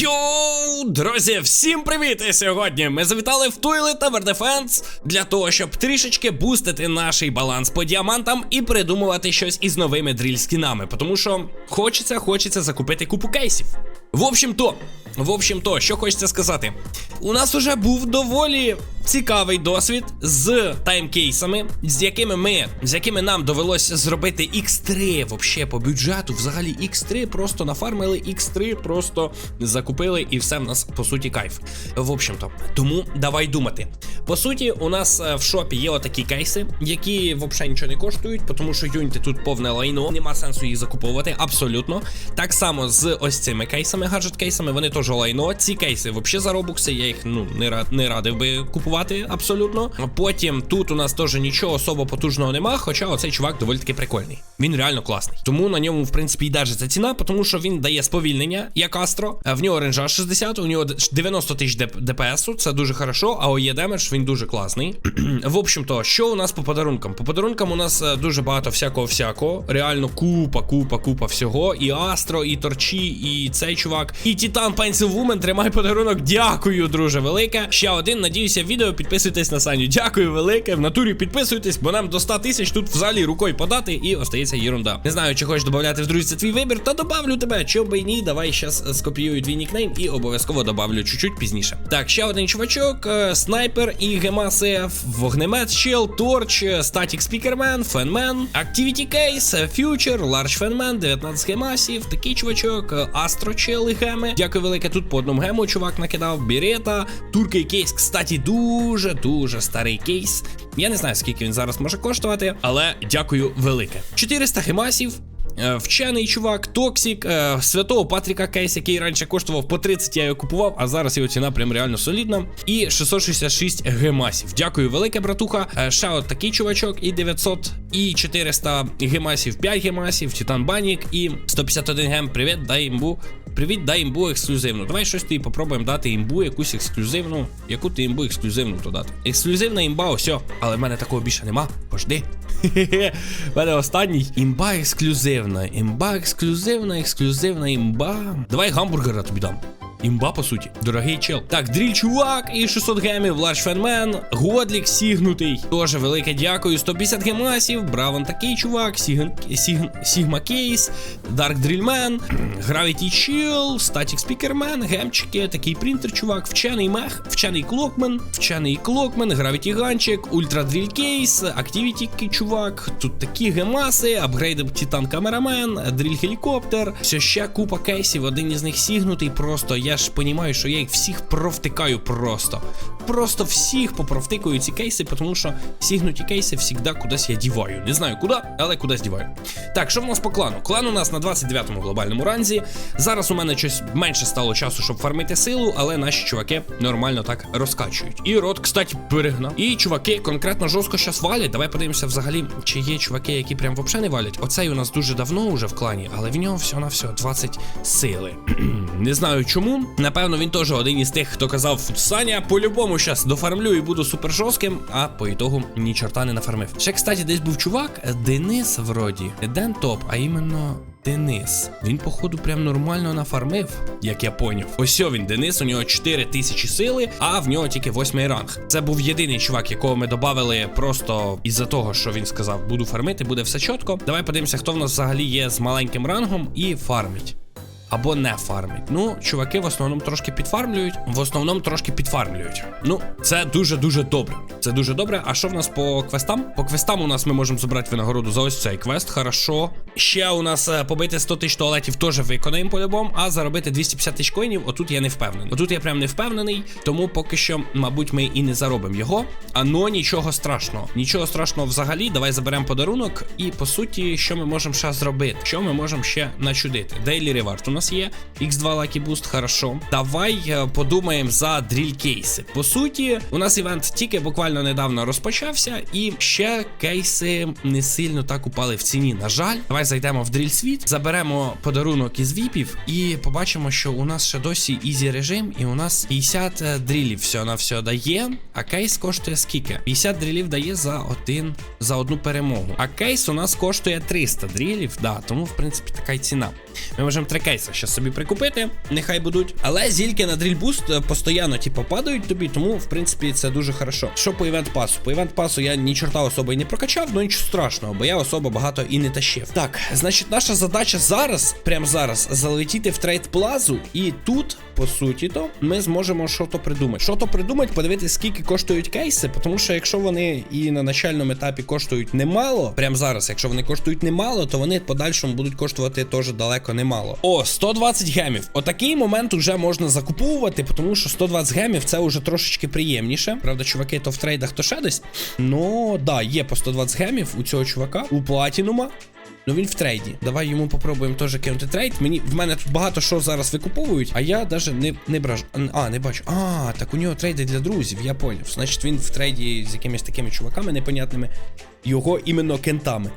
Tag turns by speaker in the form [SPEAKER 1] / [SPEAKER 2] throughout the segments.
[SPEAKER 1] Йоу, друзі, всім привіт! І сьогодні ми завітали в Toilet Tower Defense для того, щоб трішечки бустити наш баланс по діамантам і придумувати щось із новими дріль-скінами. Тому що хочеться, хочеться закупити купу кейсів. В общем-то, в общем-то, що хочеться сказати, у нас уже був доволі цікавий досвід з таймкейсами, з якими ми, з якими нам довелося зробити X3 вообще по бюджету. Взагалі X3 просто нафармили, X3 просто закупили, і все в нас по суті кайф. В общем-то, тому давай думати. По суті, у нас е, в шопі є отакі кейси, які взагалі нічого не коштують, тому що юніти тут повне лайно, нема сенсу їх закуповувати, абсолютно. Так само з ось цими кейсами, гаджет-кейсами, вони теж лайно. Ці кейси взагалі за робукси, я їх ну не рад не радив би купувати абсолютно. Потім тут у нас теж нічого особо потужного нема, хоча оцей чувак доволі таки прикольний. Він реально класний. Тому на ньому, в принципі, і держиться ціна, тому що він дає сповільнення, як Астро. В нього ренжа 60, у нього 90 тисяч ДПСу, це дуже хорошо, а ОЄ демедж він дуже класний. в общем-то, що у нас по подарункам? По подарункам у нас е, дуже багато всякого-всякого. Реально купа, купа, купа всього. І Астро, і Торчі, і цей чувак, і Титан Pencil Woman. Тримай подарунок. Дякую, друже, велике. Ще один. Надіюся, відео. Підписуйтесь на Саню. Дякую, велике. В натурі підписуйтесь, бо нам до 100 тисяч тут взагалі рукою подати і остається єрунда. Не знаю, чи хочеш додати в друзі це твій вибір, та добавлю тебе. Чо би й ні, давай щас скопіюю твій нікнейм і обов'язково добавлю чуть-чуть пізніше. Так, ще один чувачок, е, снайпер і гемаси, вогнемет чел, торч, статік спікермен, фенмен, Activity Case, Future, Large Фенмен, 19 гемасів, такий чувачок, е, Астро геми. Дякую велике. Тут по одному гему чувак накидав. Бірета, туркий кейс, кстати, дуже дуже старий кейс. Я не знаю, скільки він зараз може коштувати, але дякую велике. 400 гемасів. Е, Вчений чувак, Токсік, е, святого Патріка Кейс, який раніше коштував по 30, я його купував, а зараз його ціна прям реально солідна. І 666 гемасів. Дякую, велике братуха. Е, ще от такий чувачок, і 900, і 400 гемасів, 5 гемасів, Титан Банік, і 151 гем. Привіт, дай імбу. Привіт, дай імбу ексклюзивну. Давай щось тобі попробуємо дати імбу, якусь ексклюзивну. Яку ти імбу ексклюзивну то дати? Ексклюзивна імба, ось. Але в мене такого більше нема. Пожди. В мене останній. Імба ексклюзивна. Імба ексклюзивна, ексклюзивна імба. Давай гамбургера тобі дам. Імба, по суті, дорогий чел. Так, дріль чувак і 600 гемів, Ларш Фенмен, Годлік сігнутий. Тоже велике дякую. 150 гемасів, Бравон такий чувак, Сігн, Сігн, Сігма Кейс, Дарк Дрільмен, Гравіті Чіл, Статік Спікермен, Гемчики, такий принтер, чувак, вчений мех, вчений клокмен, вчений клокмен, Гравіті Ганчик, Ультра Дріль Кейс, Активіті чувак. Тут такі гемаси, апгрейд Титан Камерамен, Дріль Гелікоптер. Все ще купа кейсів, один із них сігнутий. Просто я ж понімаю, що я їх всіх провтикаю просто. Просто всіх попровтикаю ці кейси, тому що сігнуті кейси завжди кудись я діваю. Не знаю куди, але кудись діваю. Так, що в нас по клану? Клан у нас на 29-му глобальному ранзі. Зараз у мене щось менше стало часу, щоб фармити силу, але наші чуваки нормально так розкачують. І рот, кстати, перегнав. І чуваки конкретно жорстко щас валять. Давай подивимося взагалі, чи є чуваки, які прям взагалі не валять. Оцей у нас дуже давно вже в клані, але в нього всього на все 20 сили. не знаю чому. Напевно, він теж один із тих, хто казав: Саня, по-любому щас дофармлю і буду супер жорстким, а по ітогу ні чорта не нафармив. Ще, кстати, десь був чувак, Денис, вроді, не Ден Топ, а іменно. Денис. Він, походу, прям нормально нафармив, як я поняв. Ось він, Денис, у нього 4 тисячі сили, а в нього тільки 8 ранг. Це був єдиний чувак, якого ми додали просто із-за того, що він сказав, буду фармити, буде все чітко. Давай подивимося, хто в нас взагалі є з маленьким рангом і фармить. Або не фармить. Ну, чуваки в основному трошки підфармлюють. В основному трошки підфармлюють. Ну, це дуже-дуже добре. Це дуже добре. А що в нас по квестам? По квестам у нас ми можемо забрати винагороду за ось цей квест. Хорошо. Ще у нас е, побити 100 тисяч туалетів теж виконаємо по-любому, а заробити 250 тисяч коїнів, отут я не впевнений. Отут я прям не впевнений, тому поки що, мабуть, ми і не заробимо його. Ано нічого страшного. Нічого страшного взагалі. Давай заберемо подарунок. І по суті, що ми можемо ще зробити? Що ми можемо ще начудити? Reward у нас є. X2 Lucky Boost, хорошо. Давай е, подумаємо за дріль кейси. По суті, у нас івент тільки буквально недавно розпочався, і ще кейси не сильно так упали в ціні. На жаль, давай зайдемо в дріль світ, заберемо подарунок із віпів і побачимо, що у нас ще досі ізі режим, і у нас 50 дрілів все на все дає. А кейс коштує скільки? 50 дрілів дає за один за одну перемогу. А кейс у нас коштує 300 дрілів, да, тому в принципі така й ціна. Ми можемо три кейси ще собі прикупити, нехай будуть. Але зільки на дрільбуст постійно, типу, падають тобі, тому, в принципі, це дуже хорошо. Що по івент пасу? По івент пасу я ні чорта особо і не прокачав, ну нічого страшного, бо я особо багато і не тащив. Так, значить, наша задача зараз, прямо зараз, залетіти в трейд плазу, і тут, по суті, то ми зможемо що то придумати. Що то придумати, подивитися, скільки коштують кейси, тому що якщо вони і на начальному етапі коштують немало, прямо зараз, якщо вони коштують немало, то вони в подальшому будуть коштувати теж далеко немало. О, 120 гемів. Отакий момент вже можна закуповувати, тому що 120 гемів це вже трошечки приємніше. Правда, чуваки, то в трейдах то ще десь. Ну, да, є по 120 гемів у цього чувака, у платінума. Ну він в трейді. Давай йому попробуємо теж кинути трейд. Мені в мене тут багато що зараз викуповують, а я навіть не, не браж. А, не бачу. А, так у нього трейди для друзів, я поняв. Значить, він в трейді з якимись такими чуваками непонятними, його іменно кентами.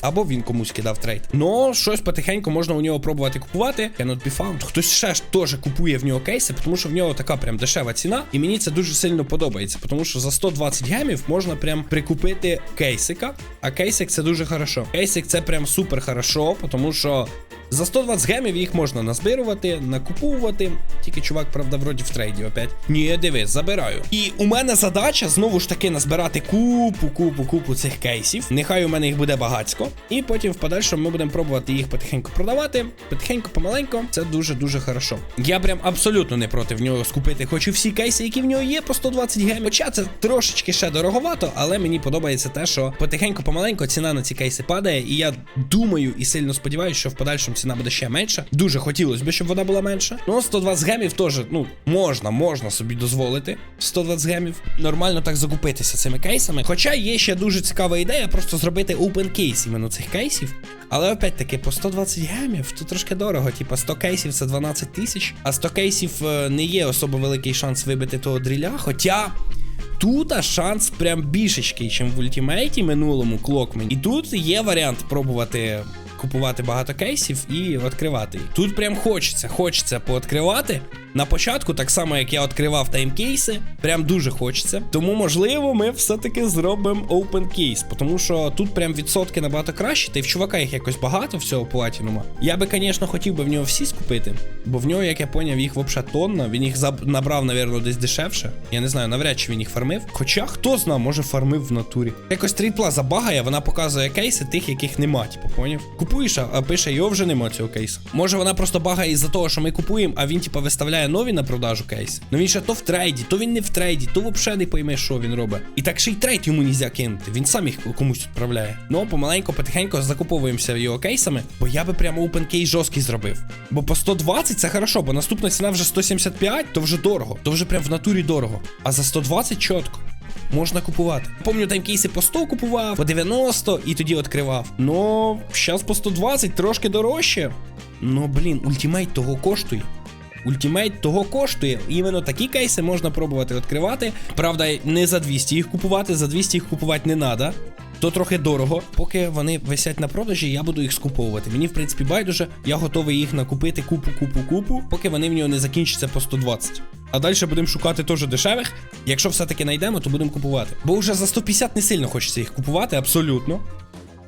[SPEAKER 1] Або він комусь кидав трейд. Ну, щось потихеньку можна у нього пробувати купувати. Cannot be found. Хтось ще ж теж купує в нього кейси, тому що в нього така прям дешева ціна. І мені це дуже сильно подобається, тому що за 120 гемів можна прям прикупити кейсика. А кейсик це дуже хорошо. Кейсик це прям супер хорошо, тому що. За 120 гемів їх можна назбирувати, накуповувати. Тільки чувак, правда, вроді в трейді опять. Ні, дивись, забираю. І у мене задача знову ж таки назбирати купу, купу, купу цих кейсів. Нехай у мене їх буде багацько. І потім в подальшому ми будемо пробувати їх потихеньку продавати. Потихеньку, помаленьку. Це дуже-дуже хорошо. Я прям абсолютно не проти в нього скупити. Хочу всі кейси, які в нього є, по 120 гемів. Хоча це трошечки ще дороговато, але мені подобається те, що потихеньку, помаленьку ціна на ці кейси падає. І я думаю і сильно сподіваюся, що в подальшому ціна буде ще менша. Дуже хотілося б, щоб вона була менша. Ну, 120 гемів теж, ну, можна, можна собі дозволити. 120 гемів. Нормально так закупитися цими кейсами. Хоча є ще дуже цікава ідея, просто зробити open кейс іменно цих кейсів. Але опять-таки, по 120 гемів то трошки дорого. Типа 100 кейсів це 12 тисяч, а 100 кейсів е, не є особо великий шанс вибити того дріля. Хоча. Тут шанс прям більшечкий, ніж в ультимейті минулому клокмені. І тут є варіант пробувати купувати багато кейсів і відкривати. Тут прям хочеться, хочеться пооткривати. На початку, так само як я відкривав таймкейси, прям дуже хочеться. Тому, можливо, ми все-таки зробимо open кейс, тому що тут прям відсотки набагато кращі, та й в чувака їх якось багато всього платінума. Я би, звісно, хотів би в нього всі скупити, бо в нього, як я поняв, їх взагалі тонна. Він їх набрав, навірно, десь дешевше. Я не знаю, навряд чи він їх фармив. Хоча хто знає, може фармив в натурі. Якось тріпла забагає, вона показує кейси тих, яких нема, типу, поняв? Купуєш, а пише, його вже нема цього кейсу. Може вона просто багає із-за того, що ми купуємо, а він, типу, виставляє нові на продажу кейси. Ну він ще то в трейді, то він не в трейді, то взагалі не пойме, що він робить. І так ще й трейд йому нельзя кинути. Він сам їх комусь відправляє. Ну, помаленько, потихеньку закуповуємося його кейсами, бо я би прямо open кейс жорсткий зробив. Бо по 120 це хорошо, бо наступна ціна вже 175, то вже дорого. То вже прям в натурі дорого. А за 120 чітко. Можна купувати. Помню, таймкейси по 100 купував, по 90 і тоді відкривав. Ну, зараз по 120 трошки дорожче. Ну, блін, ультимейт того коштує. Ультимейт того коштує. Іменно такі кейси можна пробувати відкривати. Правда, не за 200 їх купувати, за 200 їх купувати не треба. То трохи дорого. Поки вони висять на продажі, я буду їх скуповувати. Мені, в принципі, байдуже, я готовий їх накупити купу, купу, купу, поки вони в нього не закінчаться по 120. А далі будемо шукати теж дешевих. Якщо все-таки знайдемо, то будемо купувати. Бо вже за 150 не сильно хочеться їх купувати, абсолютно.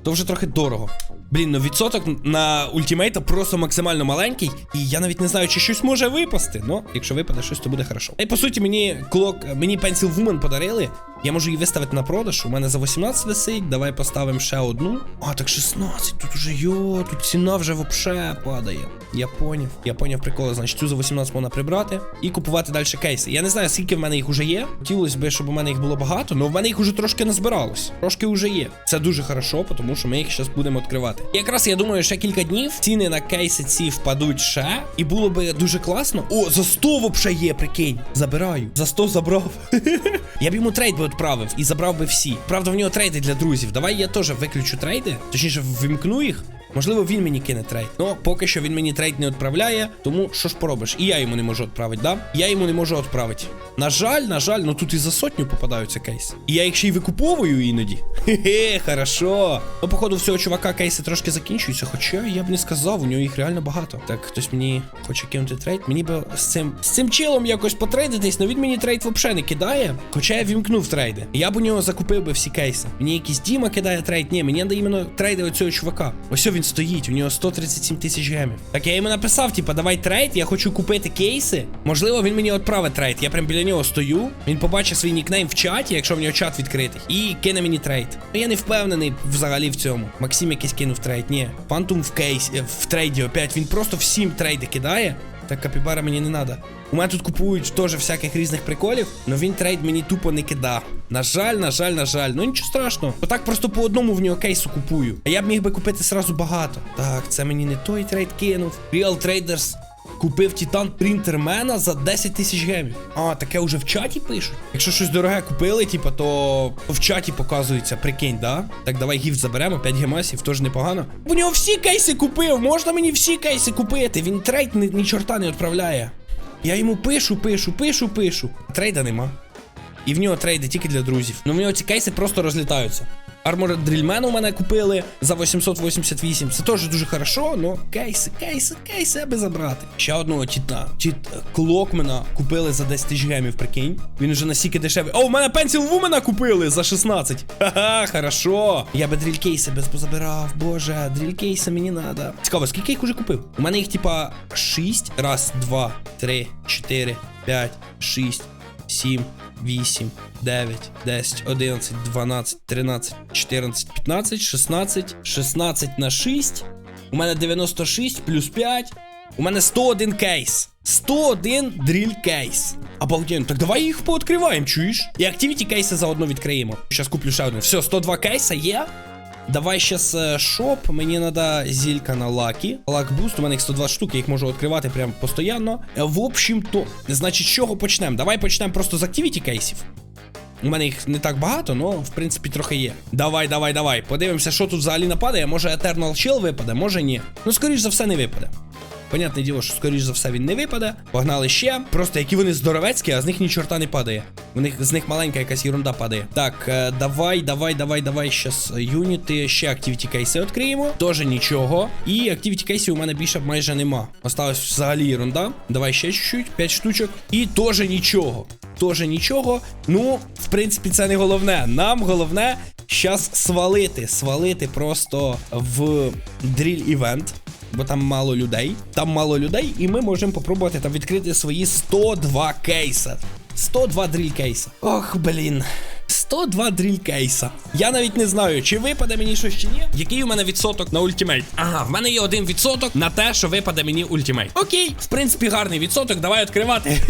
[SPEAKER 1] То вже трохи дорого. Блін, ну відсоток на ультимейта просто максимально маленький. І я навіть не знаю, чи щось може випасти. Ну, якщо випаде щось, то буде хорошо. І по суті, мені клок, мені Pencil Woman подарили. Я можу її виставити на продаж. У мене за 18 висить. Давай поставимо ще одну. А, так 16. Тут уже йо, тут ціна вже вообще падає. Я поняв. Я поняв приколи. Значить, цю за 18 можна прибрати і купувати далі кейси. Я не знаю, скільки в мене їх уже є. Хотілося б, щоб у мене їх було багато, але в мене їх уже трошки назбиралось. Трошки вже є. Це дуже хорошо, тому що ми їх зараз будемо відкривати. І якраз я думаю, ще кілька днів ціни на кейси ці впадуть ще. І було би дуже класно. О, за 100 вообще є, прикинь. Забираю. За 100 забрав. я б йому трейд би відправив і забрав би всі. Правда, в нього трейди для друзів. Давай я теж виключу трейди. Точніше, вимкну їх. Можливо, він мені кине трейд. Ну, поки що він мені трейд не відправляє, тому що ж поробиш? І я йому не можу відправити, да? Я йому не можу відправити. На жаль, на жаль, ну тут і за сотню попадаються кейси. І я їх ще й викуповую іноді. Хе-хе, хорошо. Ну, походу, всього чувака кейси трошки закінчуються, хоча я б не сказав, у нього їх реально багато. Так, хтось мені хоче кинути трейд. Мені би з цим з цим чилом якось потрейдитись, але він мені трейд взагалі не кидає. Хоча я вімкнув трейди. Я б у нього закупив би всі кейси. Мені якийсь Діма кидає трейд. Ні, мені треба іменно трейди оцього чувака. Ось він він стоїть, у нього 137 тисяч гемів. Так я йому написав, типа, давай трейд, я хочу купити кейси. Можливо, він мені відправить трейд. Я прям біля нього стою. Він побачить свій нікнейм в чаті, якщо в нього чат відкритий, і кине мені трейд. Ну я не впевнений взагалі в цьому. Максим якийсь кинув трейд. Ні. Фантум в кейс е, в трейді опять. Він просто всім трейди кидає. Так капібара мені не треба. У мене тут купують теж всяких різних приколів, але він трейд мені тупо не кида. На жаль, на жаль, на жаль. Ну нічого страшного. Отак просто по одному в нього кейсу купую. А я б міг би купити сразу багато. Так, це мені не той трейд кинув. Real Traders купив Титан Принтермена за 10 тисяч гемів. А, таке вже в чаті пишуть. Якщо щось дороге купили, типа, то в чаті показується, прикинь, да? Так, давай гіфт заберемо, 5 гемасів, теж непогано. У нього всі кейси купив, можна мені всі кейси купити. Він трейд ні, ні чорта не відправляє. Я йому пишу, пишу, пишу, пишу. Трейда нема. І в нього трейди тільки для друзів. Ну в нього ці кейси просто розлітаються. Армор Дрільмена у мене купили за 888. Це теж дуже хорошо, но кейси, кейси, кейси аби забрати. Ще одного тітна. Тіт Клокмена купили за 10 тисяч гемів, прикинь. Він уже настільки дешевий. О, у мене Пенсіл Вумена купили за 16. Ха-ха, хорошо. Я би дрількейси без позабирав. Боже, дрількейси мені надо. Цікаво, скільки їх уже купив? У мене їх, типа, 6. Раз, два, три, чотири, п'ять, шість, сім. 8, 9, 10, 11, 12, 13, 14, 15, 16, 16 на 6. У мене 96 плюс 5. У мене 101 кейс. 101 дріль кейс. Обалденно. Так давай їх пооткриваємо, чуєш? І активіті кейси заодно відкриємо. Зараз куплю ще один. Все, 102 кейса є. Давай щас е, шоп, мені треба зілька на лакі. Лак буст, у мене їх 102 штук, я їх можу відкривати прям постійно. Е, В общем-то, значить, з чого почнемо? Давай почнемо просто з активіті кейсів. У мене їх не так багато, але в принципі трохи є. Давай, давай, давай. Подивимося, що тут взагалі нападає. Може Eternal Chill випаде, може ні. Ну, скоріш за все, не випаде. Понятне діло, що скоріш за все він не випаде. Погнали ще. Просто які вони здоровецькі, а з них ні чорта не падає. У них з них маленька якась ерунда падає. Так, е, давай, давай, давай, давай. Щас юніти. Ще активіті кейси відкриємо. Тоже нічого. І активіті кейсів у мене більше майже нема. Осталось взагалі ерунда. Давай ще чуть-чуть, 5 штучок. І теж нічого. Тоже нічого. Ну, в принципі, це не головне. Нам головне щас свалити. Свалити просто в дріль івент бо там мало людей. Там мало людей, і ми можемо попробувати там відкрити свої 102 кейса. 102 дріль кейса. Ох, блін. 102 дріль кейса. Я навіть не знаю, чи випаде мені щось чи ні. Який у мене відсоток на ультимейт? Ага, в мене є один відсоток на те, що випаде мені ультимейт. Окей, в принципі, гарний відсоток. Давай відкривати.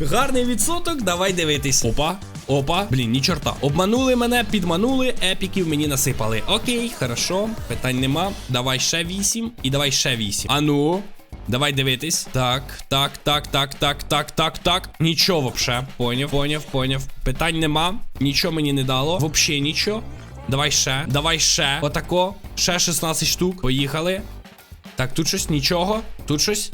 [SPEAKER 1] гарний відсоток, давай дивитись. Опа. Опа, блін, ні чорта. Обманули мене, підманули, епіків мені насипали. Окей, хорошо, питань нема. Давай ще 8 і давай ще 8. Ану. Давай дивитись. Так, так, так, так, так, так, так, так. Нічого вообще. Поняв, поняв, поняв. Питань нема. Нічого мені не дало. Вообще нічого. Давай ще. Давай ще. Отако. Ще 16 штук. Поїхали. Так, тут щось, нічого. Тут щось.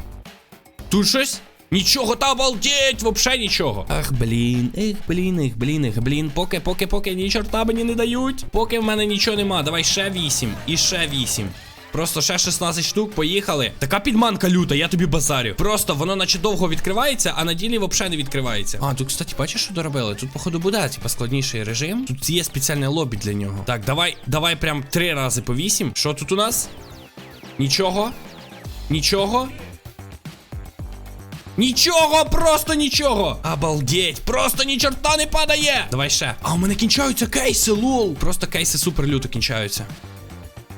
[SPEAKER 1] Тут щось. Нічого та обалдеть, вообще нічого. Ах, блін, ех, блін, ех, блін, ех, блін. Поки, поки, поки ні чорта мені не дають. Поки в мене нічого нема. Давай ще 8 і ще 8. Просто ще 16 штук, поїхали. Така підманка люта, я тобі базарю. Просто воно наче довго відкривається, а на ділі взагалі не відкривається. А, тут, кстати, бачиш, що доробили? Тут, походу, буде, типа, складніший режим. Тут є спеціальне лобі для нього. Так, давай, давай прям три рази по 8. Що тут у нас? Нічого. Нічого. Нічого, просто нічого. Обалдеть, просто ні чорта не падає. Давай ще. А у мене кінчаються кейси, лол. Просто кейси супер люто кінчаються.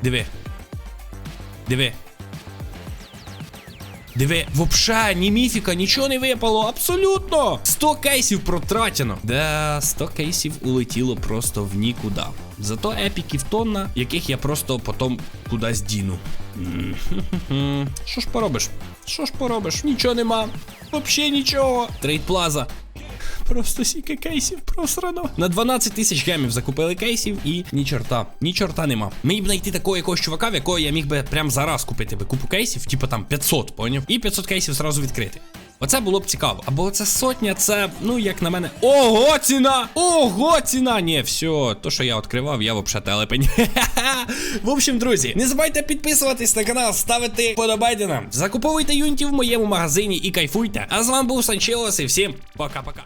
[SPEAKER 1] Диви. Диви. Диви, вообще, ні міфіка, нічого не випало, абсолютно. 100 кейсів протрачено. Да, 100 кейсів улетіло просто в нікуди. Зато епіків тонна, яких я просто потім кудись діну. Що ж поробиш? Що ж поробиш? Нічого нема. Вообще нічого. Трейд плаза. Просто сіки кейсів просрано. На 12 тисяч гемів закупили кейсів і ні чорта. Ні чорта нема. Мені б знайти такого якогось чувака, в якого я міг би прям зараз купити би купу кейсів, типу там 500, поняв? І 500 кейсів зразу відкрити. Оце було б цікаво. Або це сотня, це, ну, як на мене. Ого, ціна! Ого, ціна! Ні, все, то, що я відкривав, я взагалі телепень. В общем, друзі, не забувайте підписуватись на канал, ставити подобайте нам. Закуповуйте юнітів в моєму магазині і кайфуйте. А з вами був Санчелос і всім пока-пока.